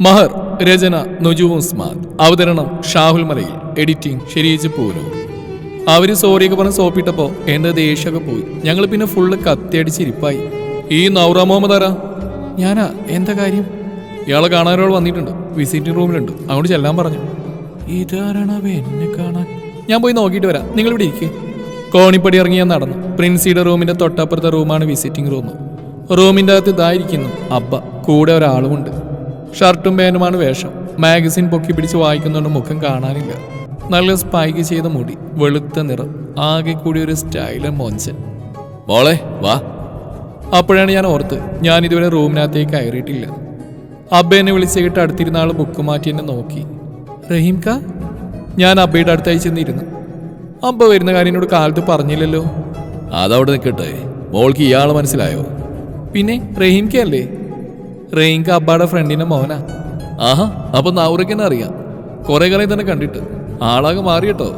മഹർ രചന നുജു ഉസ്മാൻ. അവതരണം ഷാഹുൽ മലയിൽ. എഡിറ്റിംഗ് ഷെരീജ് പൂനൂർ അവർ സോറിയൊക്കെ പറഞ്ഞ് സോപ്പിട്ടപ്പോ എന്റെ ദേഷ്യമൊക്കെ പോയി. ഞങ്ങൾ പിന്നെ ഫുള്ള് കത്തിയടിച്ചിരിപ്പായി. ഈ നൗറ മുഹമ്മദ് ആരാ? ഞാനാ? എന്താ കാര്യം? ഇയാളെ കാണാൻ ഒരാൾ വന്നിട്ടുണ്ട്. വിസിറ്റിംഗ് റൂമിലുണ്ട്. അങ്ങോട്ട് ചെല്ലാൻ പറഞ്ഞു. ഇതാരാണവ എന്നെ കാണാൻ? ഞാൻ പോയി നോക്കിയിട്ട് വരാം. നിങ്ങൾ ഇവിടെ ഇരിക്കേ. കോണിപ്പടി ഇറങ്ങി ഞാൻ നടന്നു. പ്രിൻസിയുടെ റൂമിന്റെ തൊട്ടപ്പുറത്തെ റൂമാണ് വിസിറ്റിംഗ് റൂം. റൂമിന്റെ അകത്ത് ഇതായിരിക്കുന്നു അബ്ബ. കൂടെ ഒരാളുമുണ്ട്. ഷർട്ടും പേനുമാണ് വേഷം. മാഗസിൻ പൊക്കി പിടിച്ച് വായിക്കുന്നുണ്ട് മുഖം കാണാനില്ല. നല്ല സ്പൈക്ക് ചെയ്ത മുടി വെളുത്ത നിറം ആകെ കൂടി ഒരു സ്റ്റൈലൻ മോഞ്ചൻ. മോളെ വാ. അപ്പോഴാണ് ഞാൻ ഓർത്ത് ഞാൻ ഇതുവരെ റൂമിനകത്തേക്ക് കയറിയിട്ടില്ല. അബ്ബേനെ എന്നെ വിളിച്ച് കേട്ട് അടുത്തിരുന്ന ആൾ ബുക്ക് മാറ്റി എന്നെ നോക്കി. റഹീം കാ? ഞാൻ അബ്ബയുടെ അടുത്തായി ചെന്നിരുന്നു. അബ്ബ വരുന്ന കാര്യം എന്നോട് കാലത്ത് പറഞ്ഞില്ലല്ലോ. അതവിടെ നിൽക്കട്ടെ. മോൾക്ക് ഇയാൾ മനസ്സിലായോ? പിന്നെ റഹീം കെ അബ്ബാടെ ഫ്രണ്ടിന്റെ മോനാ. ആഹാ അപ്പൊ നൗറയ്ക്കെന്നെ അറിയാം. കൊറേ കാലം തന്നെ കണ്ടിട്ട്. ആളാകെ മാറിയട്ടോ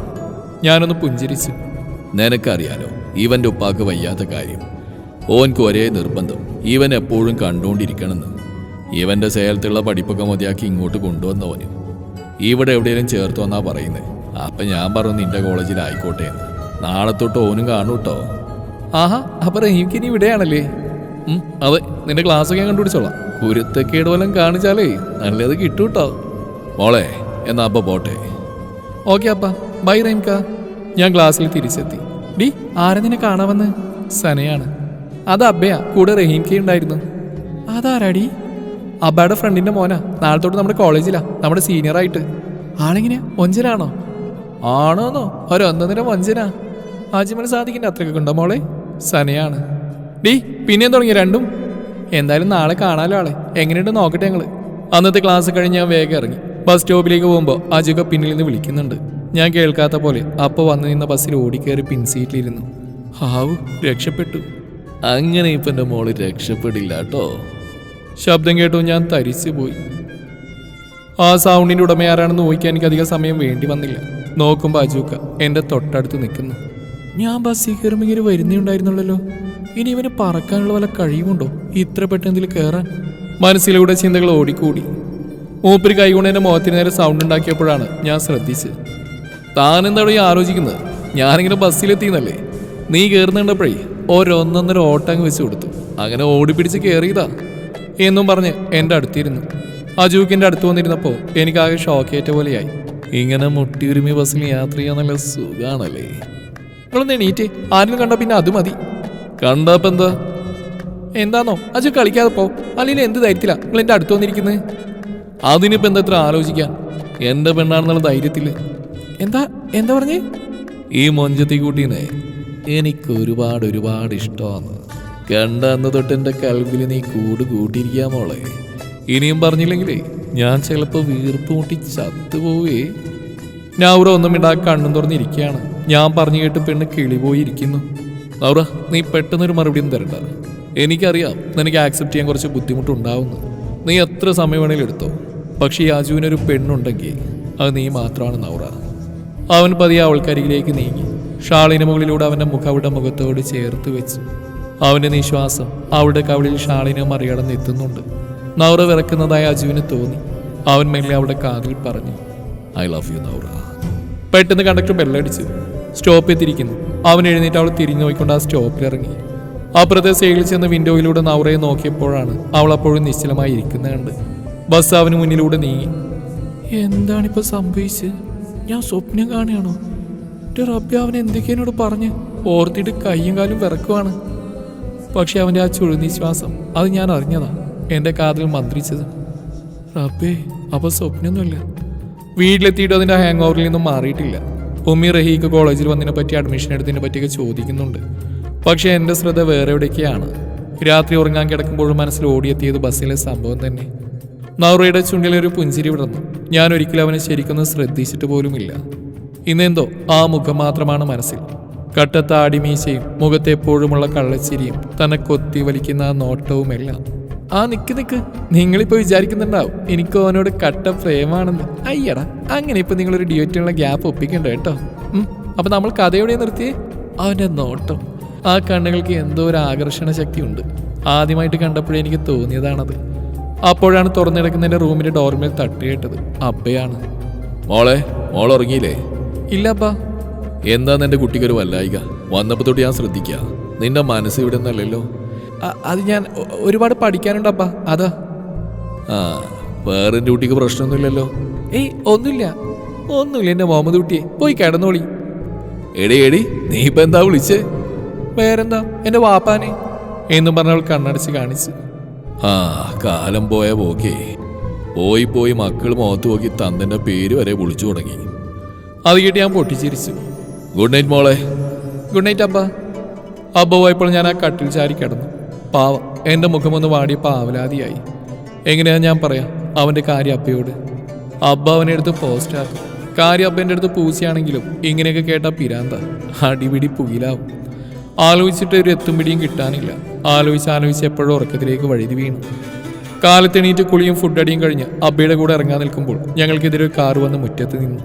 ഞാനൊന്ന് പുഞ്ചിരിച്ചു. നിനക്കറിയാലോ ഇവന്റെ ഉപ്പാക്ക് വയ്യാത്ത കാര്യം. ഓൻക്ക് ഒരേ നിർബന്ധം. ഇവൻ എപ്പോഴും കണ്ടുകൊണ്ടിരിക്കണമെന്ന് ഇവന്റെ സേലത്തുള്ള പഠിപ്പൊക്കെ മതിയാക്കി ഇങ്ങോട്ട് കൊണ്ടുവന്നവന്. ഇവിടെ എവിടെയെങ്കിലും ചേർത്ത് വന്നാ പറയുന്നത് അപ്പൊ ഞാൻ പറഞ്ഞു നിന്റെ കോളേജിൽ ആയിക്കോട്ടെ എന്ന്. നാളെ തൊട്ട് ഓനും കാണൂട്ടോ ആഹാ അപ്പൊ റഹീംക്ക് ഇനി ഇവിടെയാണല്ലേ? അതെ നിന്റെ ക്ലാസ്സൊക്കെ ഞാൻ കണ്ടുപിടിച്ചോളാം. കുരുത്തക്കേട് വല്ലതും കാണിച്ചാലേ നല്ലത് കിട്ടൂട്ടോ. മോളെ എന്നാ അപ്പ പോട്ടെ. ഓക്കെ അപ്പ ബൈ റൈംക ഞാൻ ക്ലാസ്സിൽ തിരിച്ചെത്തി. ഡി ആരെ നിന്നെ കാണാമെന്ന് സനയാണ്. അത് അബ്ബയാ കൂടെ റഹീം കെ ഉണ്ടായിരുന്നു. അതാരാടി? അബ്ബയുടെ ഫ്രണ്ടിന്റെ മോനാ നാളെ തൊട്ട് നമ്മുടെ കോളേജിലാ നമ്മുടെ സീനിയർ ആയിട്ട്. ആളെങ്ങനെയാ ഒഞ്ചനാണോ ആണോന്നോ? ഒരൊന്നര വഞ്ചനാ. ആജിമന് സാധിക്കണ്ട അത്രയൊക്കെ ഉണ്ടോ മോളെ? സനയാണ്. ഡി പിന്നെയും തുടങ്ങി രണ്ടും? എന്തായാലും നാളെ കാണാലോ ആളെ. എങ്ങനെയുണ്ട് നോക്കട്ടെ ഞങ്ങൾ. അന്നത്തെ ക്ലാസ് കഴിഞ്ഞ് ഞാൻ വേഗം ഇറങ്ങി. ബസ് സ്റ്റോപ്പിലേക്ക് പോകുമ്പോൾ അജുക പിന്നിൽ നിന്ന് വിളിക്കുന്നുണ്ട്. ഞാൻ കേൾക്കാത്ത പോലെ അപ്പോൾ വന്നു നിന്ന ബസ്സിൽ ഓടിക്കേറി പിൻസീറ്റിലിരുന്നു ഹാവു രക്ഷപ്പെട്ടു. അങ്ങനെ ഇപ്പം എന്റെ മോൾ രക്ഷപ്പെടില്ല കേട്ടോ. ശബ്ദം കേട്ടു ഞാൻ തരിച്ചു പോയി. ആ സൗണ്ടിന്റെ ഉടമ ആരാണെന്ന് നോക്കിയാൽ എനിക്ക് അധികം സമയം വേണ്ടി വന്നില്ല. നോക്കുമ്പോൾ അജൂക്ക എന്റെ തൊട്ടടുത്ത് നിൽക്കുന്നു. ഞാൻ ബസ്സിൽ കയറുമ്പോൾ ഇങ്ങനെ വരുന്നേ ഉണ്ടായിരുന്നുള്ളല്ലോ. ഇനി ഇവന് പറക്കാനുള്ള വല്ല കഴിവുണ്ടോ? ഇത്ര പെട്ടെന്നിൽ കയറാൻ മനസ്സിലൂടെ ചിന്തകൾ ഓടിക്കൂടി. മൂപ്പര് കൈകൊണ്ട് എന്റെ മുഖത്തിന് നേരെ സൗണ്ട് ഉണ്ടാക്കിയപ്പോഴാണ് ഞാൻ ശ്രദ്ധിച്ചത്. താൻ ഈ ആലോചിക്കുന്നത്? ഞാനിങ്ങനെ ബസ്സിലെത്തിയെന്നല്ലേ? നീ കയറുന്നുണ്ടപ്പോഴേ ഓരോന്നൊന്നര ഓട്ടങ്ങ് വെച്ച് കൊടുത്തു. അങ്ങനെ ഓടിപ്പിടിച്ച് കയറിയതാ എന്നും പറഞ്ഞ് എന്റെ അടുത്തിരുന്നു. അജൂക്കിന്റെ അടുത്ത് വന്നിരുന്നപ്പോൾ എനിക്കാകെ ഷോക്കേറ്റ പോലെയായി. ഇങ്ങനെ മുട്ടിയുരുമി ബസ്സിൽ യാത്ര ചെയ്യാൻ നല്ല സുഖാണല്ലേ? നിങ്ങളൊന്ന് എണീറ്റ് ആരും കണ്ട പിന്നെ അത് മതി. കണ്ടപ്പോ എന്താ? എന്താന്നോ? അജു കളിക്കാതെ പോ. അല്ലെങ്കിൽ എന്ത് ധൈര്യത്തില? നിങ്ങൾ എന്റെ അടുത്ത് വന്നിരിക്കുന്നത് അതിനിപ്പോ എന്താ ഇത്ര ആലോചിക്കാൻ? എന്റെ പെണ്ണാണെന്നുള്ള ധൈര്യത്തിൽ. എന്താ? എന്താ പറഞ്ഞേ? ഈ മൊഞ്ചത്തി കൂട്ടീനെ എനിക്ക് ഒരുപാട് ഒരുപാട് ഇഷ്ടമാണ്. കണ്ട അന്ന് തൊട്ട് എന്റെ കൽവിൽ നീ കൂട് കൂട്ടിയിരിക്കാ മോളെ. ഇനിയും പറഞ്ഞില്ലെങ്കിലേ ഞാൻ ചിലപ്പോൾ വീർപ്പ് മുട്ടി ചത്തുപോവേ. നൗറ ഒന്നും ഇടാ കണ്ണും തുറന്നിരിക്കുകയാണ് ഞാൻ പറഞ്ഞു കേട്ട് പെണ്ണ് കിളി പോയിരിക്കുന്നു നൗറ നീ പെട്ടെന്നൊരു മറുപടിയും തരണ്ട. എനിക്കറിയാം നിനക്ക് ആക്സെപ്റ്റ് ചെയ്യാൻ കുറച്ച് ബുദ്ധിമുട്ടുണ്ടാവുന്നു. നീ എത്ര സമയം വേണേലും എടുത്തോ. പക്ഷേ ഈ അജുവിനൊരു പെണ്ണുണ്ടെങ്കിൽ അത് നീ മാത്രമാണ് നൗറ അവൻ പതിയെ അവൾക്കരികിലേക്ക് നീങ്ങി. ഷാളിന് മുകളിലൂടെ അവന്റെ മുഖം അവളുടെ മുഖത്തോട് ചേർത്ത് വെച്ചു. അവന്റെ നിശ്വാസം അവളുടെ കവിളിൽ ഷാളിനെ മറികടന്ന് എത്തുന്നുണ്ട്. നൗറ വിറക്കുന്നതായി അജുവിന് തോന്നി. അവൻ മെല്ലെ അവളുടെ കാതിൽ പറഞ്ഞു ഐ ലവ് യു നൗറ പെട്ടെന്ന് കണ്ടക്ടർ ബെല്ലടിച്ചു സ്റ്റോപ്പ് എത്തിയിരിക്കുന്നു അവൻ എഴുന്നേറ്റ് അവൾ തിരിഞ്ഞു നോക്കിക്കൊണ്ട് ആ സ്റ്റോപ്പിൽ ഇറങ്ങി അപ്പുറത്തെ സൈഡിൽ ചെന്ന് വിൻഡോയിലൂടെ നവറയെ നോക്കിയപ്പോഴാണ് അവൾ അപ്പോഴും നിശ്ചലമായി ഇരിക്കുന്നത് കണ്ട്. ബസ് അവന് മുന്നിലൂടെ നീങ്ങി. എന്താണിപ്പോ സംഭവിച്ചത്? ഞാൻ സ്വപ്നം കാണുകയാണോ? എന്റെ റബ്ബി അവൻ എന്തൊക്കെയോട് പറഞ്ഞ് ഓർത്തിട്ട് കയ്യും കാലും വിറക്കുവാണ്. പക്ഷെ അവന്റെ ആ ചുഴുനിശ്വാസം അത് ഞാൻ അറിഞ്ഞതാ. എന്റെ കാതിൽ മന്ത്രിച്ചത്. റബ്ബേ അപ്പൊ സ്വപ്നമൊന്നുമില്ല വീട്ടിലെത്തിയിട്ട് അതിന്റെ ഹാങ് ഓവറിൽ നിന്നും മാറിയിട്ടില്ല. ഉമ്മി റഹീക്ക് കോളേജിൽ വന്നതിനെ പറ്റി അഡ്മിഷൻ എടുത്തതിനെ പറ്റിയൊക്കെ ചോദിക്കുന്നുണ്ട്. പക്ഷേ എന്റെ ശ്രദ്ധ വേറെ എവിടേക്കാണ്? രാത്രി ഉറങ്ങാൻ കിടക്കുമ്പോഴും മനസ്സിൽ ഓടിയെത്തിയത് ബസ്സിലെ സംഭവം തന്നെ. നൗറയുടെ ചുണ്ടിലൊരു പുഞ്ചിരി വിടർന്നു. ഞാൻ ഒരിക്കലും അവനെ ശരിക്കൊന്ന് ശ്രദ്ധിച്ചിട്ട് പോലുമില്ല. ഇന്നെന്തോ ആ മുഖം മാത്രമാണ് മനസ്സിൽ. കട്ടത്ത മീശയും മുഖത്തെപ്പോഴുമുള്ള കള്ളച്ചിരിയും തന്നെ കൊത്തി വലിക്കുന്ന ആ നോട്ടവുമെല്ലാം. ആ നിക്ക് നിക്ക്. നിങ്ങളിപ്പോ വിചാരിക്കുന്നുണ്ടാവും എനിക്ക് അവനോട് കട്ട പ്രേമാണെന്ന്. അയ്യടാ അങ്ങനെ ഇപ്പൊ നിങ്ങളൊരു ഡ്യൂറ്റിനുള്ള ഗ്യാപ്പ് ഒപ്പിക്കണ്ട കേട്ടോ? അപ്പൊ നമ്മൾ കഥയോടെ നിർത്തിയേ? അവന്റെ നോട്ടം. ആ കണ്ണുകൾക്ക് എന്തോ ഒരു ആകർഷണ ശക്തി ഉണ്ട് ആദ്യമായിട്ട് കണ്ടപ്പോഴേ എനിക്ക് തോന്നിയതാണത്. അപ്പോഴാണ് എന്റെ റൂമിന്റെ ഡോർമേൽ തട്ട് കേട്ടത് അബ്ബയാണ് മോളെ മോൾ ഉറങ്ങിയില്ലേ? ഇല്ല അബ്ബ എന്താ നിന്റെ കുട്ടിക്കൊരു വല്ലായിക? വന്നപ്പോ തൊട്ട് ഞാൻ ശ്രദ്ധിക്കുക നിന്റെ മനസ്സ് ഇവിടെ നിന്നല്ലല്ലോ അത് ഞാൻ ഒരുപാട് പഠിക്കാനുണ്ട് അപ്പാ. അതാ. ആ വേറെ ഡ്യൂട്ടിക്ക് പ്രശ്നമൊന്നുമില്ലല്ലോ. ഏയ് ഒന്നുമില്ല. ഒന്നുമില്ല എന്റെ മുഹമ്മദ് കുട്ടിയെ. പോയി കിടന്നോളി. എടി എടി നീ ഇപ്പൊ എന്താ വിളിച്ചേ? വേറെന്താ? എന്റെ വാപ്പാനെ. എന്നും പറഞ്ഞവൾ കണ്ണടച്ച് കാണിച്ചു. ആ കാലം പോയ പോക്കേ. പോയി പോയി മക്കൾ മുഖത്ത് നോക്കി തന്തന്റെ പേര് വരെ വിളിച്ചു തുടങ്ങി. അത് കേട്ട് ഞാൻ പൊട്ടിച്ചിരിച്ചു. ഗുഡ് നൈറ്റ് മോളെ. ഗുഡ് നൈറ്റ് അബ്ബ അബ്ബ പോയപ്പോൾ ഞാൻ ആ കട്ടിൽ ചാരി കിടന്നു. പാവം എന്റെ മുഖമൊന്ന് വാടി പാവലാതിയായി. എങ്ങനെയാ ഞാൻ പറയാം? അവന്റെ കാര്യം അപ്പയോട്. അബ്ബ അവനെ അടുത്ത് പോസ്റ്റ് ആക്കും. കാര്യം അബ്ബന്റെ അടുത്ത് പൂച്ചയാണെങ്കിലും ഇങ്ങനെയൊക്കെ കേട്ട പിരാന്ത. അടിപിടി പുകിലാവും. ആലോചിച്ചിട്ട് ഒരു എത്തും പിടിയും കിട്ടാനില്ല. ആലോചിച്ച് ആലോചിച്ച് എപ്പോഴും ഉറക്കത്തിലേക്ക് വഴുതി വീണു. കാലത്തെണീറ്റ് കുളിയും ഫുഡ് അടിയും കഴിഞ്ഞ് അബ്ബയുടെ കൂടെ ഇറങ്ങാൻ നിൽക്കുമ്പോൾ ഞങ്ങൾക്കെതിരെ ഒരു കാർ വന്ന് മുറ്റത്ത് നിന്നു.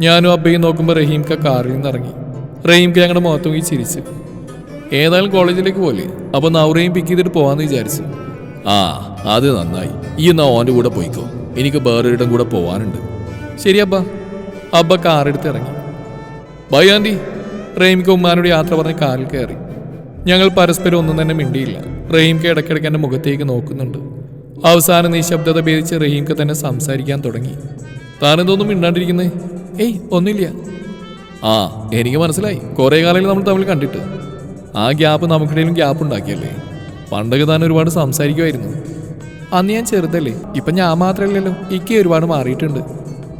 ഞാനും അബ്ബയും നോക്കുമ്പോൾ റഹീംക്ക കാറിൽ നിന്ന് ഇറങ്ങി. റഹീംക്ക ഞങ്ങളുടെ മുഖത്ത് നോക്കി ചിരിച്ചു. ഏതായാലും കോളേജിലേക്ക് പോലെ അപ്പോൾ നൗറയും പിക്ക് ചെയ്തിട്ട് പോവാന്ന് വിചാരിച്ചു. ആ അത് നന്നായി. ഈ എന്നാ ഓന്റെ കൂടെ പോയിക്കോ. എനിക്ക് വേറൊരിടം കൂടെ പോവാനുണ്ട്. ശരി അബ്ബ. അബ്ബ കാറെടുത്ത് ഇറങ്ങി. ബൈ ആന്റി റഹീംക്ക് ഉമ്മാനോട് യാത്ര പറഞ്ഞ് കാറിൽ കയറി. ഞങ്ങൾ പരസ്പരം ഒന്നും തന്നെ മിണ്ടിയില്ല. റഹീംക്ക് ഇടയ്ക്കിടയ്ക്ക് എന്റെ മുഖത്തേക്ക് നോക്കുന്നുണ്ട്. അവസാനം നിശബ്ദത ഭേദിച്ച് റഹീംക്ക് തന്നെ സംസാരിക്കാൻ തുടങ്ങി. താനെന്തോന്നും മിണ്ടാണ്ടിരിക്കുന്നേ? ഏയ് ഒന്നുമില്ല. ആ എനിക്ക് മനസ്സിലായി. കുറേ കാലങ്ങൾ നമ്മൾ തമ്മിൽ കണ്ടിട്ട്. ആ ഗ്യാപ്പ് നമുക്കിടയിലും ഗ്യാപ്പ് ഉണ്ടാക്കിയല്ലേ? പണ്ടൊക്കെ താൻ ഒരുപാട് സംസാരിക്കുമായിരുന്നു. അന്ന് ഞാൻ ചെറുതല്ലേ ഇപ്പം ഞാൻ മാത്രമല്ലല്ലോ ഇക്ക് ഒരുപാട് മാറിയിട്ടുണ്ട്.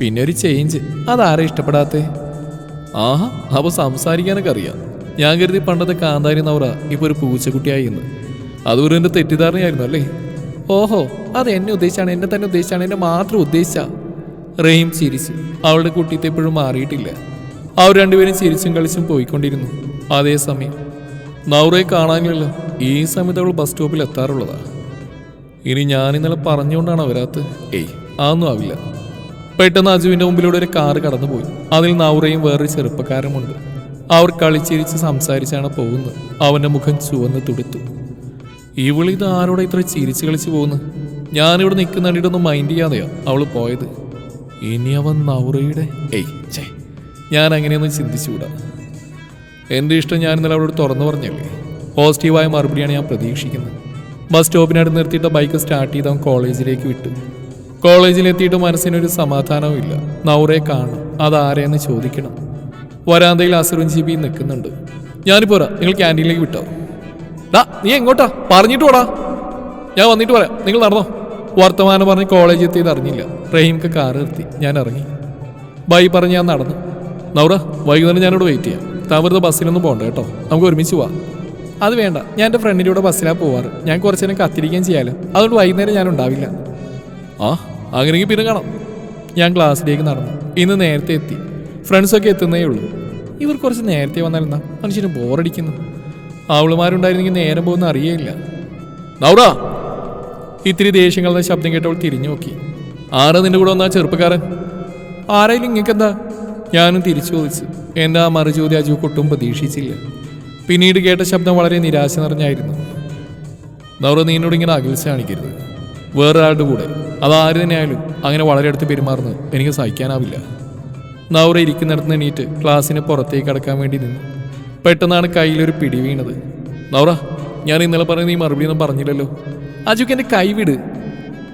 പിന്നെ ഒരു ചേഞ്ച് അതാരെ ഇഷ്ടപ്പെടാത്തേ? ആഹാ അപ്പോൾ സംസാരിക്കാനൊക്കെ അറിയാം. ഞാൻ കരുതി പണ്ടത്തെ കാന്താരി നവറ ഇപ്പോൾ ഒരു പൂച്ചക്കുട്ടിയായി എന്ന്. അതൊരു എന്റെ തെറ്റിദ്ധാരണയായിരുന്നു അല്ലേ? ഓഹോ അത് എന്നെ ഉദ്ദേശിച്ചാണ് എന്നെ തന്നെ ഉദ്ദേശിച്ചാണ് എന്നെ മാത്രം ഉദ്ദേശിച്ച. റെയിം ചിരിച്ചു അവളുടെ കുട്ടിത്തെ എപ്പോഴും മാറിയിട്ടില്ല. അവർ രണ്ടുപേരും ചിരിച്ചും കളിച്ചും പോയിക്കൊണ്ടിരുന്നു. അതേസമയം നൗറയെ കാണാനില്ല ഈ സമയത്ത് അവൾ ബസ് സ്റ്റോപ്പിൽ എത്താറുള്ളതാ. ഇനി ഞാൻ ഇന്നലെ പറഞ്ഞുകൊണ്ടാണ് വരാത്ത ഏയ് അതൊന്നും ആവില്ല. പെട്ടെന്ന് അജുവിന്റെ മുമ്പിലൂടെ ഒരു കാറ് കടന്നുപോയി. അതിൽ നൗറയും വേറൊരു ചെറുപ്പക്കാരുമുണ്ട് അവർ കളിച്ചിരിച്ച് സംസാരിച്ചാണ് പോകുന്നത്. അവന്റെ മുഖം ചുവന്ന് തുടുത്തു. ഇവളിത് ആരോടെ ഇത്ര ചിരിച്ച് കളിച്ച് പോകുന്നു ഞാനിവിടെ നിൽക്കുന്നിടൊന്നും മൈൻഡ് ചെയ്യാതെയാ അവൾ പോയത്. ഇനി അവൻ നൗറയുടെ ഏയ് ചേ ഞാൻ അങ്ങനെയൊന്നും ചിന്തിച്ചുകൂടാ. എന്റെ ഇഷ്ടം ഞാൻ ഇന്നലെ അവളോട് തുറന്നു പറഞ്ഞല്ലേ? പോസിറ്റീവായ മറുപടിയാണ് ഞാൻ പ്രതീക്ഷിക്കുന്നത്. ബസ് സ്റ്റോപ്പിനടുത്ത് നിർത്തിയിട്ട ബൈക്ക് സ്റ്റാർട്ട് ചെയ്ത് കോളേജിലേക്ക് വിട്ടു. കോളേജിലെത്തിയിട്ട് മനസ്സിനൊരു സമാധാനവും ഇല്ല നൗറെ കാണും അതാരെയെന്ന് ചോദിക്കണം. വരാന്തയിൽ അസുറും ജിബി നിൽക്കുന്നുണ്ട്. ഞാനിപ്പോ വരാം. നിങ്ങൾ ക്യാന്റീനിലേക്ക് വിട്ടോ? ഡാ നീ എങ്ങോട്ടാ? പറഞ്ഞിട്ട് പോടാ. ഞാൻ വന്നിട്ട് പറയാം നിങ്ങൾ നടന്നോ. വർത്തമാനം പറഞ്ഞ് കോളേജ് എത്തിയത് അറിഞ്ഞില്ല. റഹീംക്ക് കാർ നിർത്തി. ഞാൻ ഇറങ്ങി. ബൈ പറഞ്ഞ് ഞാൻ നടന്നു. നൗറ വൈകുന്നേരം ഞാനിവിടെ വെയിറ്റ് ചെയ്യാം. താമരത്തെ ബസ്സിലൊന്നും പോകണ്ട കേട്ടോ. നമുക്ക് ഒരുമിച്ച് പോവാം. അത് വേണ്ട. ഞാൻ എന്റെ ഫ്രണ്ടിന്റെ കൂടെ ബസ്സിലാണ് പോവാറ്. ഞാൻ കുറച്ച് നേരം കത്തിരിക്കുകയും ചെയ്യാലോ. അതുകൊണ്ട് വൈകുന്നേരം ഞാൻ ഉണ്ടാവില്ല. ആ അങ്ങനെയെങ്കിൽ പിന്നെ കാണാം. ഞാൻ ക്ലാസ്സിലേക്ക് നടന്നു. ഇന്ന് നേരത്തെ എത്തി. ഫ്രണ്ട്സൊക്കെ എത്തുന്നേ ഉള്ളൂ. ഇവർ കുറച്ച് നേരത്തെ വന്നാലെന്നാ മനുഷ്യന് ബോറടിക്കുന്നു. അവളുമാരുണ്ടായിരുന്നെങ്കിൽ നേരം പോകുന്ന അറിയേയില്ല. നൗറ! ഇത്തിരി ദേഷ്യങ്ങളുടെ ശബ്ദം കേട്ടവൾ തിരിഞ്ഞു നോക്കി. ആരാ നിന്റെ കൂടെ വന്നാ ചെറുപ്പക്കാരൻ? ആരായാലും ഇങ്ങക്കെന്താ? ഞാനും തിരിച്ചു ചോദിച്ചു. എന്റെ ആ മറുചോദ്യ അജു ഒട്ടും പ്രതീക്ഷിച്ചില്ല. പിന്നീട് കേട്ട ശബ്ദം വളരെ നിരാശ നിറഞ്ഞായിരുന്നു. നവറ നീനോട് ഇങ്ങനെ അകൽച്ച കാണിക്കരുത്. വേറൊരാളുടെ കൂടെ. അതാര് തന്നെയായാലും അങ്ങനെ വളരെ അടുത്ത് പെരുമാറുന്നത് എനിക്ക് സഹിക്കാനാവില്ല. നവറ ഇരിക്കുന്നിടത്ത് എണീറ്റ് ക്ലാസ്സിന് പുറത്തേക്ക് കടക്കാൻ വേണ്ടി നിന്നു. പെട്ടെന്നാണ് കയ്യിലൊരു പിടി വീണത്. നൗറ ഞാൻ ഇന്നലെ പറഞ്ഞ നീ മറുപടി ഒന്നും പറഞ്ഞില്ലല്ലോ. അജുക്ക് എന്റെ കൈ വിട്.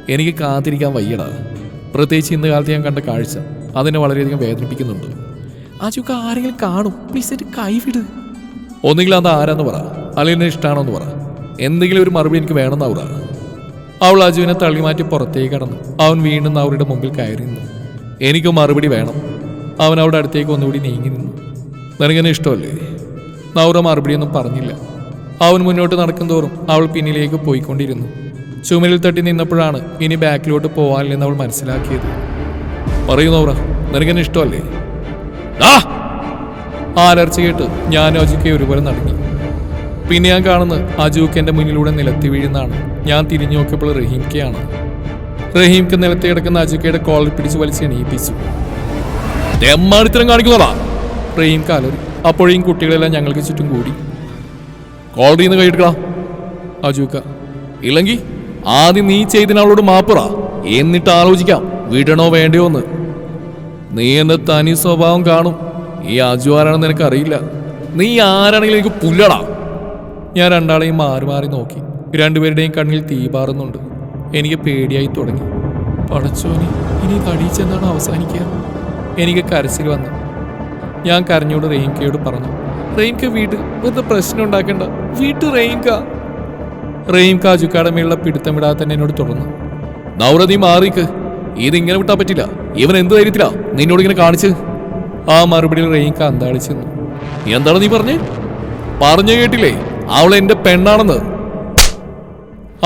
എനിക്ക് കാത്തിരിക്കാൻ വയ്യടാ. പ്രത്യേകിച്ച് ഇന്ന് കാലത്ത് ഞാൻ കണ്ട കാഴ്ച അതിനെ വളരെയധികം വേദനിപ്പിക്കുന്നുണ്ട്. അജുക്ക് ആരെങ്കിലും കാണും. പ്ലീസ് എന്റെ കൈ വിട്. ഒന്നുകിൽ അത് ആരാന്ന് പറ. അല്ലെങ്കിൽ എന്നെ ഇഷ്ടമാണോ എന്ന് പറ. എന്തെങ്കിലും ഒരു മറുപടി എനിക്ക് വേണമെന്ന് അവറ അവൾ അജുവിനെ തള്ളി മാറ്റി പുറത്തേക്ക് കടന്നു. അവൻ വീണ്ടും അവരുടെ മുമ്പിൽ കയറി നിന്നു. എനിക്ക് മറുപടി വേണം. അവൻ അവിടെ അടുത്തേക്ക് ഒന്നുകൂടി നീങ്ങി നിന്നു. നിനക്കെന്നെ ഇഷ്ടമല്ലേ? നൗറ മറുപടിയൊന്നും പറഞ്ഞില്ല. അവൻ മുന്നോട്ട് നടക്കും തോറും അവൾ പിന്നിലേക്ക് പോയിക്കൊണ്ടിരുന്നു. ചുമരിൽ തട്ടി നിന്നപ്പോഴാണ് ഇനി ബാക്കിലോട്ട് പോവാനില്ലെന്ന് അവൾ മനസ്സിലാക്കിയത്. പറയൂ നൗറ നിനക്കെന്നെ ഇഷ്ടമല്ലേ? ആലർച്ച കേട്ട് ഞാൻ അജുക്കെ ഒരുപോലെ നടങ്ങി. പിന്നെ ഞാൻ കാണുന്നത് അജുക്ക് എന്റെ മുന്നിലൂടെ നിലത്തി വീഴുന്നതാണ്. ഞാൻ തിരിഞ്ഞു നോക്കിയപ്പോൾ റഹീംക്കയാണ്. റഹീംക്ക് നിലത്തി കിടക്കുന്ന അജുക്കയുടെ കോളർ പിടിച്ച് വലിച്ച് എണീപ്പിച്ചു. തെമ്മാടിത്തരം കാണിക്കുന്നതാ റഹീം കാലറി അപ്പോഴേയും കുട്ടികളെല്ലാം ഞങ്ങൾക്ക് ചുറ്റും കൂടി. കോളറിൽ നിന്ന് കൈയെടുക്കടാ അജൂക്ക ഇല്ലെങ്കിൽ ആദ്യം നീ ചെയ്തതിന് അവളോട് മാപ്പുറ എന്നിട്ട് ആലോചിക്കാം. വിടണോ വേണ്ടയോ എന്ന്. നീ എന്റെ തനി സ്വഭാവം കാണും. ഈ അജു ആരാണെന്ന് എനിക്കറിയില്ല നീ ആരാണെങ്കിലും എനിക്ക് പുല്ലടാ. ഞാൻ രണ്ടാളെയും മാറി മാറി നോക്കി. രണ്ടുപേരുടെയും കണ്ണിൽ തീ പാറുന്നുണ്ട്. എനിക്ക് പേടിയായി തുടങ്ങി. പടച്ചോനി ഇനി കടിയിച്ചെന്നാണ് അവസാനിക്കുക. എനിക്ക് കരച്ചിൽ വന്നു. ഞാൻ കരഞ്ഞോട് റെയിൻകയോട് പറഞ്ഞു റെയിൻക വീട് വെറുതെ പ്രശ്നം ഉണ്ടാക്കണ്ട. വീട്ട് റെയിൻക. റെയിംക അജുക്കാടമയുള്ള പിടുത്തമിടാതെ തന്നെ എന്നോട് തുടർന്നു നൗറതി മാറിക്ക്. ഇതിങ്ങനെ വിട്ടാൻ പറ്റില്ല. ഇവൻ എന്ത് ധൈര്യത്തിലാ? നിന്നോട് ഇങ്ങനെ കാണിച്ച്? ആ മറുപടിയിൽ റെയിൻക അന്താളിച്ചു. എന്താണ് നീ പറഞ്ഞേ? പറഞ്ഞു കേട്ടില്ലേ? അവൾ എന്റെ പെണ്ണാണെന്ന്.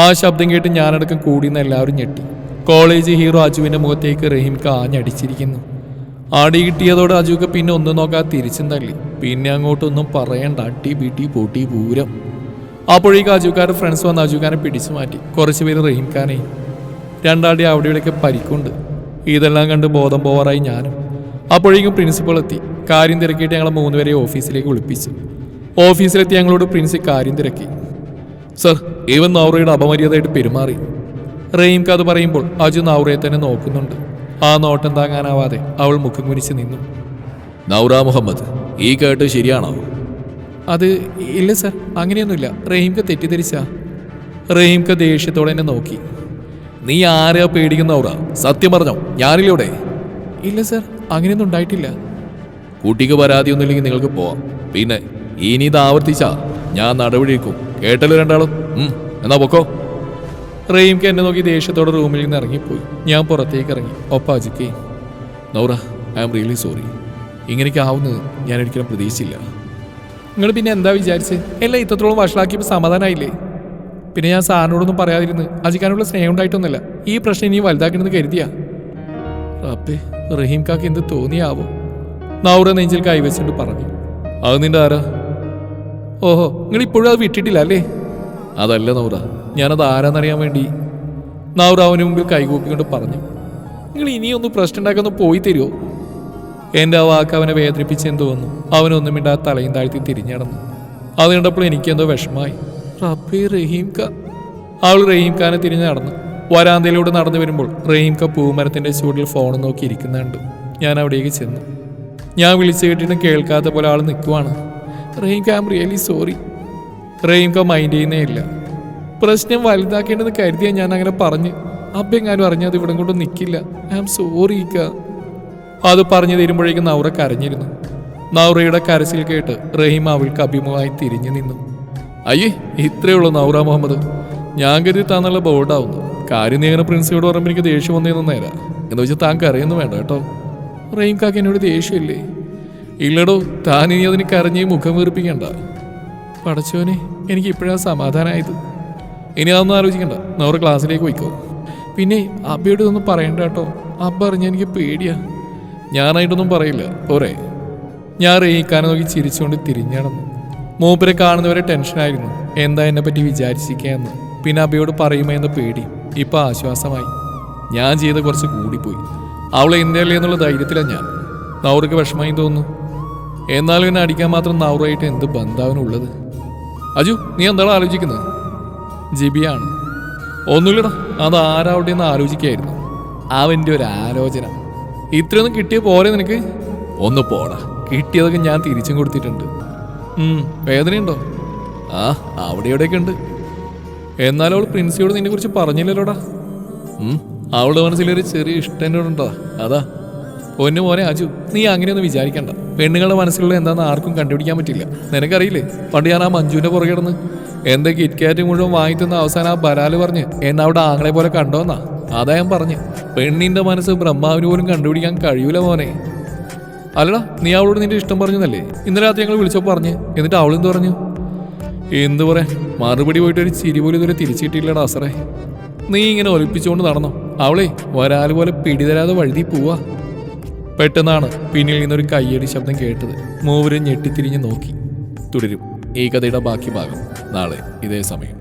ആ ശബ്ദം കേട്ട് ഞാനടക്കം കൂടിയെന്ന് എല്ലാവരും ഞെട്ടി. കോളേജ് ഹീറോ അജുവിന്റെ മുഖത്തേക്ക് റഹീംക ആഞ്ഞടിച്ചിരിക്കുന്നു. ആടി കിട്ടിയതോടെ അജുക്ക് പിന്നെ ഒന്നും നോക്കാതെ തിരിച്ചും തള്ളി. പിന്നെ അങ്ങോട്ടൊന്നും പറയണ്ട. അട്ടി ബിട്ടി പൊട്ടി പൂരം. അപ്പോഴേക്ക് അജുക്കാരുടെ ഫ്രണ്ട്സ് വന്ന് അജുഖാനെ പിടിച്ചു മാറ്റി. കുറച്ച് പേര് റഹീംഖാനെയും രണ്ടാളുടെ അവിടെ ഇവിടെയൊക്കെ പരിക്കുണ്ട്. ഇതെല്ലാം കണ്ട് ബോധം പോവാറായി ഞാനും. അപ്പോഴേക്കും പ്രിൻസിപ്പൾ എത്തി. കാര്യം തിരക്കിയിട്ട് ഞങ്ങളെ മൂന്നുപേരെ ഓഫീസിലേക്ക് വിളിപ്പിച്ചു. ഓഫീസിലെത്തി ഞങ്ങളോട് പ്രിൻസ് കാര്യം തിരക്കി. സർ ഇവൻ നൗറയുടെ അപമര്യാദയായിട്ട് പെരുമാറി. റെയിംക്ക് അത് പറയുമ്പോൾ അജു നൗറയെ തന്നെ നോക്കുന്നുണ്ട്. ആ നോട്ടം താങ്ങാനാവാതെ അവൾ മുഖം കുനിച്ച് നിന്നു. നൗറ മുഹമ്മദ് ഈ കേട്ട് ശരിയാണോ? അത് ഇല്ല സർ. അങ്ങനെയൊന്നുമില്ല. റഹീംക്ക് തെറ്റിദ്ധരിച്ച. റഹീംക്ക് ദേഷ്യത്തോടെ എന്നെ നോക്കി. നീ ആരെയാ പേടിക്കുന്ന സത്യം പറഞ്ഞോ ഞാനില്ലൂടെ ഇല്ല സർ അങ്ങനെയൊന്നും ഉണ്ടായിട്ടില്ല. കുട്ടിക്ക് പരാതിയൊന്നുമില്ലെങ്കിൽ നിങ്ങൾക്ക് പോവാം. പിന്നെ ഇനി ഇത് ആവർത്തിച്ചാ ഞാൻ നടപടിയെടുക്കും. കേട്ടല്ലോ രണ്ടാളും? എന്നാ പൊക്കോ. റെയിംക്ക് എന്നെ നോക്കി ദേഷ്യത്തോടെ റൂമിൽ നിന്ന് ഇറങ്ങിപ്പോയി. ഞാൻ പുറത്തേക്ക് ഇറങ്ങി. ഒപ്പ Noura I am really sorry. ഇങ്ങനെയൊക്കെ ആവുന്നത് ഞാൻ ഒരിക്കലും പ്രതീക്ഷിച്ചില്ല. നിങ്ങൾ പിന്നെ എന്താ വിചാരിച്ച്? എല്ലാം ഇത്രത്തോളം വഷളാക്കിയപ്പോൾ സമാധാനമായില്ലേ പിന്നെ ഞാൻ സാറിനോടൊന്നും പറയാതിരുന്നു അജിക്കാനുള്ള സ്നേഹം ഉണ്ടായിട്ടൊന്നുമില്ല. ഈ പ്രശ്നം ഇനി വലുതാക്കണമെന്ന് കരുതിയാ. അപ്പേ റഹീം കാക്ക് എന്ത് തോന്നിയാവോ? നൗറ നെഞ്ചിൽ കൈവച്ചുകൊണ്ട് പറഞ്ഞു. അത് നിന്റെ ആരാ? ഓഹോ നിങ്ങൾ ഇപ്പോഴും അത് വിട്ടിട്ടില്ല അല്ലേ? അതല്ല നൗറ ഞാനത് ആരാന്നറിയാൻ വേണ്ടി നൗറ അവന് മുമ്പിൽ കൈകൂപ്പിക്കൊണ്ട് പറഞ്ഞു. നിങ്ങൾ ഇനിയൊന്ന് പ്രശ്നം ഉണ്ടാക്കൊന്ന് പോയി തരുമോ എന്റെ ആ വാക്ക് അവനെ വേദനിപ്പിച്ചെന്ന് തോന്നുന്നു അവനൊന്നും മിണ്ടാ തലയും താഴ്ത്തി തിരിഞ്ഞടന്നു അത് കണ്ടപ്പോൾ എനിക്കെന്തോ വിഷമായി റബ്ബേ റഹീം ക. അവൾ റഹീം ഖാനെ തിരിഞ്ഞ് നടന്നു. വരാന്തയിലൂടെ നടന്നു വരുമ്പോൾ റഹീം ക പൂമരത്തിന്റെ ചൂടിൽ ഫോൺ നോക്കി ഇരിക്കുന്നുണ്ട് ഞാൻ അവിടേക്ക് ചെന്നു. ഞാൻ വിളിച്ചു കേട്ടിട്ട് കേൾക്കാത്ത പോലെ ആൾ നിൽക്കുവാണ് Rahim I really sorry Rahim ക മൈൻഡ് ചെയ്യുന്നേ ഇല്ല. പ്രശ്നം വലുതാക്കേണ്ടെന്ന് കരുതിയാൽ ഞാൻ അങ്ങനെ പറഞ്ഞു. അബ്ബെങ്ങാനും അറിഞ്ഞത് ഇവിടം കൊണ്ട് നിൽക്കില്ല ഐ ആം സോറി ക അത് പറഞ്ഞു തരുമ്പോഴേക്കും നൗറ കരഞ്ഞിരുന്നു. നൗറയുടെ കരച്ചിൽ കേട്ട് റഹീം അവൾക്ക് അഭിമുഖമായി തിരിഞ്ഞു നിന്നു. അയ്യേ ഇത്രയേ ഉള്ളൂ നൗറ മുഹമ്മദ്. ഞാൻ കരുതി താന്നുള്ള ബോർഡാവുന്നു കാര്യം നീ അങ്ങനെ പ്രിൻസിയോട് പറയുമ്പോൾ എനിക്ക് ദേഷ്യം വന്നേന്ന് നേരാ എന്ന് വെച്ചാൽ താൻ കരയൊന്നും വേണ്ട കേട്ടോ. റെയിം കാക്ക എന്നോട് ദേഷ്യമില്ലേ? ഇല്ലടോ താൻ ഇനി അതിന് കരഞ്ഞ് മുഖം വീർപ്പിക്കണ്ട. പടച്ചോനെ എനിക്ക് ഇപ്പോഴാണ് സമാധാനമായത് ഇനി അതൊന്നും ആലോചിക്കണ്ട. നൗറ ക്ലാസ്സിലേക്ക് പോയിക്കോ. പിന്നെ അബ്ബയോട് ഇതൊന്നും പറയണ്ട കേട്ടോ. അബ്ബ അറിഞ്ഞ എനിക്ക് പേടിയാ. ഞാനായിട്ടൊന്നും പറയില്ല. പോരെ. ഞാൻ റേയിക്കാനെ നോക്കി ചിരിച്ചുകൊണ്ട് തിരിഞ്ഞടന്നു മൂപ്പരെ കാണുന്നവരെ ടെൻഷനായിരുന്നു. എന്താ എന്നെ പറ്റി വിചാരിച്ചിരിക്കാന്ന്. പിന്നെ അബിയോട് പറയുമോ എന്ന പേടി ഇപ്പൊ ആശ്വാസമായി. ഞാൻ ചെയ്ത കുറച്ച് കൂടിപ്പോയി. അവളെ എന്തല്ലേ എന്നുള്ള ധൈര്യത്തിലാണ് ഞാൻ. നൗറയ്ക്ക് വിഷമായി തോന്നുന്നു. എന്നാലും എന്നെ അടിക്കാൻ മാത്രം നൗറായിട്ട് എന്ത് ബന്ധാവനുള്ളത്? അജു നീ എന്താണ് ആലോചിക്കുന്നത്? ജിബിയാണ്. ഒന്നുമില്ലടാ അത് ആരാവിടെ എന്ന് ആലോചിക്കായിരുന്നു. അവന്റെ ഒരു ആലോചന. ഇത്രയൊന്നും കിട്ടിയ പോരെ നിനക്ക്? ഒന്ന് പോടാ കിട്ടിയതൊക്കെ ഞാൻ തിരിച്ചും കൊടുത്തിട്ടുണ്ട്. വേദനയുണ്ടോ? ആ അവിടെ ഇവിടെയൊക്കെ ഉണ്ട് എന്നാലും അവൾ പ്രിൻസിയോട് നിന്നെ കുറിച്ച് പറഞ്ഞില്ലല്ലോടാ അവളുടെ മനസ്സിലൊരു ചെറിയ ഇഷ്ടം എന്നോടുണ്ടോ? അതാ. പൊന്നു മോനെ അജു നീ അങ്ങനെയൊന്നും വിചാരിക്കണ്ട. പെണ്ണുങ്ങളുടെ മനസ്സിലുള്ള എന്താണെന്ന് ആർക്കും കണ്ടുപിടിക്കാൻ പറ്റില്ല. നിനക്കറിയില്ലേ? പണ്ട് ഞാൻ ആ മഞ്ജുവിന്റെ പുറകെ കിടന്ന് എന്റെ കിറ്റ്കാറ്റ് മുഴുവൻ വാങ്ങി തന്ന അവസാനം ആ ബലാൽ പറഞ്ഞ് എന്നെ അവിടെ ആങ്ങളെ പോലെ കണ്ടോന്നാ. അതാ ഞാൻ പറഞ്ഞു. പെണ്ണിന്റെ മനസ്സ് ബ്രഹ്മാവിന് പോലും കണ്ടുപിടിക്കാൻ കഴിയൂല മോനെ. അല്ലടാ നീ അവളോട് നിന്റെ ഇഷ്ടം പറഞ്ഞതല്ലേ? ഇന്നലെ രാത്രി ഞങ്ങൾ വിളിച്ചപ്പോൾ പറഞ്ഞു. എന്നിട്ട് അവളെന്ത് പറഞ്ഞു? എന്ത് പറയാ മറുപടി പോയിട്ട് ഒരു ചിരി പോലും ഇതുവരെ തിരിച്ചിട്ടില്ലടാ അസറേ നീ ഇങ്ങനെ ഒലിപ്പിച്ചുകൊണ്ട് നടന്നോ? അവളെ ഒരാൾ പോലെ പിടിതരാതെ വഴുതി പോവാ. പെട്ടെന്നാണ് പിന്നിൽ നിന്നൊരു കയ്യടി ശബ്ദം കേട്ടത്. മൂവരും ഞെട്ടിത്തിരിഞ്ഞ് നോക്കി. തുടരും. ഈ കഥയുടെ ബാക്കി ഭാഗം നാളെ ഇതേ സമയം.